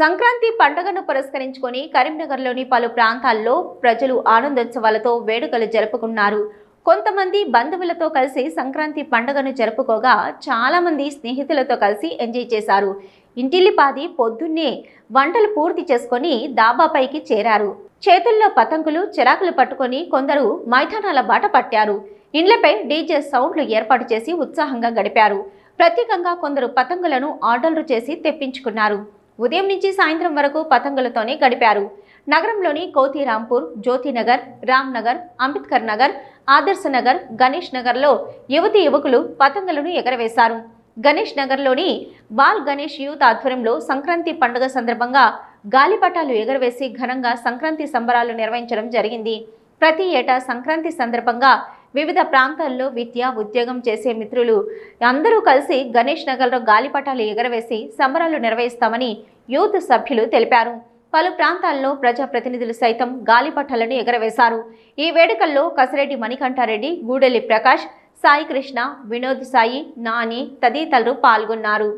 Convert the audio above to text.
సంక్రాంతి పండుగను పురస్కరించుకొని కరీంనగర్లోని పలు ప్రాంతాల్లో ప్రజలు ఆనందోత్సవాలతో వేడుకలు జరుపుకున్నారు. కొంతమంది బంధువులతో కలిసి సంక్రాంతి పండుగను జరుపుకోగా చాలామంది స్నేహితులతో కలిసి ఎంజాయ్ చేశారు. ఇంటిల్లిపాది పొద్దున్నే వంటలు పూర్తి చేసుకొని దాబాపైకి చేరారు. చేతుల్లో పతంగులు చిరాకులు పట్టుకొని కొందరు మైదానాల బాట పట్టారు. ఇండ్లపై డీజే సౌండ్లు ఏర్పాటు చేసి ఉత్సాహంగా గడిపారు. ప్రత్యేకంగా కొందరు పతంగులను ఆర్డర్లు చేసి తెప్పించుకున్నారు. ఉదయం నుంచి సాయంత్రం వరకు పతంగులతోనే గడిపారు. నగరంలోని కోతిరాంపూర్ జ్యోతినగర్ రామ్నగర్ అంబేద్కర్ నగర్ ఆదర్శ నగర్ గణేష్ నగర్లో యువతి యువకులు పతంగులను ఎగరవేశారు. గణేష్ నగర్లోని బాల్ గణేష్ యూత్ ఆధ్వర్యంలో సంక్రాంతి పండుగ సందర్భంగా గాలిపటాలు ఎగరవేసి ఘనంగా సంక్రాంతి సంబరాలు నిర్వహించడం జరిగింది. ప్రతి ఏటా సంక్రాంతి సందర్భంగా వివిధ ప్రాంతాల్లో విద్య ఉద్యోగం చేసే మిత్రులు అందరూ కలిసి గణేష్ నగర్లో గాలిపటాలు ఎగరవేసి సంబరాలు నిర్వహిస్తామని యూత్ సభ్యులు తెలిపారు. పలు ప్రాంతాల్లో ప్రజాప్రతినిధులు సైతం గాలిపటాలను ఎగరవేశారు. ఈ వేడుకల్లో కసిరెడ్డి మణికంఠారెడ్డి గూడెల్లి ప్రకాష్ సాయి కృష్ణ వినోద్ సాయి నాని తదితరులు పాల్గొన్నారు.